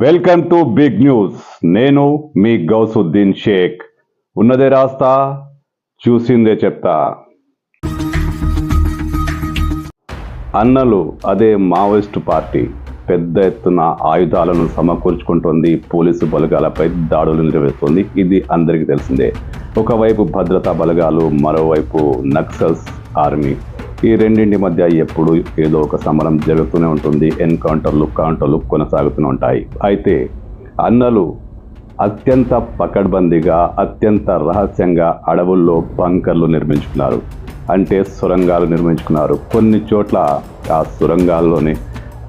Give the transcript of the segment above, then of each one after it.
Welcome to big news. నేను మీ గౌసుద్దీన్ షేక్. ఉన్నదే రాస్తా చూసిందే చెప్తా. అన్నలు అదే మావోయిస్టు పార్టీ. పెద్ద ఎత్తున ఆయుధాలను సమకూర్చుకుంటోంది పోలీసు బలగాలపై దాడులు నిర్వహిస్తోంది. ఇది అందరికీ తెలిసిందే. ఒకవైపు భద్రతా బలగాలు మరోవైపు నక్సల్స్ ఆర్మీ. ఈ రెండింటి మధ్య ఎప్పుడు ఏదో ఒక సమరం జరుగుతూనే ఉంటుంది. ఎన్కౌంటర్లు కౌంటర్లు కొనసాగుతూనే ఉంటాయి. అయితే అన్నలు అత్యంత పకడ్బందీగా అత్యంత రహస్యంగా అడవుల్లో బంకర్లు నిర్మించుకున్నారు. అంటే సొరంగాలు నిర్మించుకున్నారు. కొన్ని చోట్ల ఆ సొరంగాల్లోనే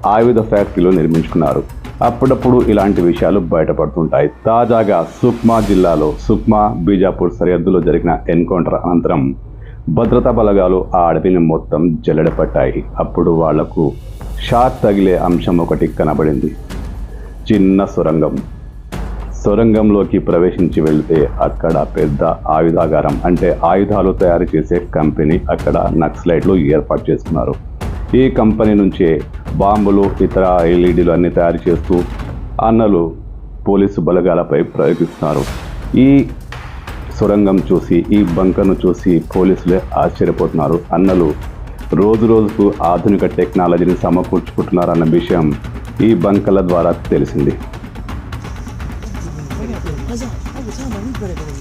ఆయుధ ఫ్యాక్టరీలు నిర్మించుకున్నారు. అప్పుడప్పుడు ఇలాంటి విషయాలు బయటపడుతుంటాయి. తాజాగా సుక్మా జిల్లాలో సుక్మా బీజాపూర్ సరిహద్దులో జరిగిన ఎన్కౌంటర్ అనంతరం భద్రతా బలగాలు ఆ అడవిని మొత్తం జల్లెడపట్టాయి. అప్పుడు వాళ్ళకు షాక్ తగిలే అంశం ఒకటి కనబడింది. చిన్న సొరంగం. సొరంగంలోకి ప్రవేశించి వెళ్తే అక్కడ పెద్ద ఆయుధాగారం అంటే ఆయుధాలు తయారు చేసే కంపెనీ అక్కడ నక్సలైట్లు ఏర్పాటు చేసుకున్నారు. ఈ కంపెనీ నుంచే బాంబులు ఇతర ఎల్ఈడీలు అన్ని తయారు చేస్తూ అన్నలు పోలీసు బలగాలపై ప్రయోగిస్తున్నారు. ఈ సొరంగం చూసి ఈ బంకను చూసి పోలీసులే ఆశ్చర్యపోతున్నారు అన్నలు రోజు రోజుకు ఆధునిక టెక్నాలజీని సమకూర్చుకుంటున్నారన్న విషయం ఈ బంకల ద్వారా తెలిసింది Cosa? Ah, facciamo una libera con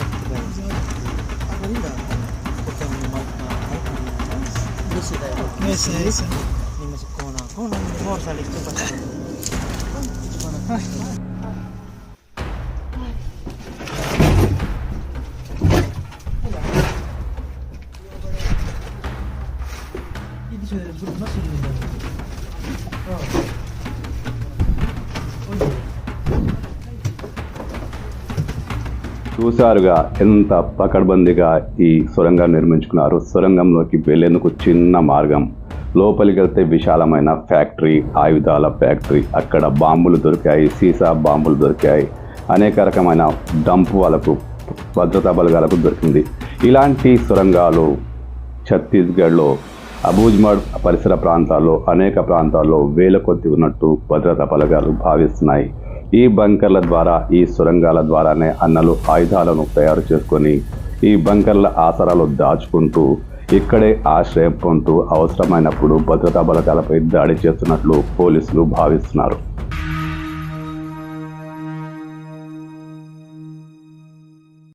Hindi siya mas చూశారుగా ఎంత పకడ్బందీగా ఈ సొరంగం నిర్మించుకున్నారు. సొరంగంలోకి వెళ్ళేందుకు చిన్న మార్గం. లోపలికి వెళ్తే విశాలమైన ఫ్యాక్టరీ ఆయుధాల ఫ్యాక్టరీ అక్కడ బాంబులు దొరికాయి సీసా బాంబులు దొరికాయి. అనేక రకమైన డంప్ వాళ్ళకు భద్రతా బలగాలకు దొరికింది. ఇలాంటి సొరంగాలు ఛత్తీస్గఢ్లో అబూజ్మడ్ పరిసర ప్రాంతాల్లో అనేక ప్రాంతాల్లో వేల కొద్ది ఉన్నట్టు భద్రతా బలగాలు భావిస్తున్నాయి. ఈ బంకర్ల ద్వారా ఈ సొరంగాల ద్వారానే అన్నలు ఆయుధాలను తయారు చేసుకొని ఈ బంకర్ల ఆసరాలు దాచుకుంటూ ఇక్కడే ఆశ్రయం పొందుతూ అవసరమైనప్పుడు భద్రతా బలగాలపై దాడి చేస్తున్నట్లు పోలీసులు భావిస్తున్నారు.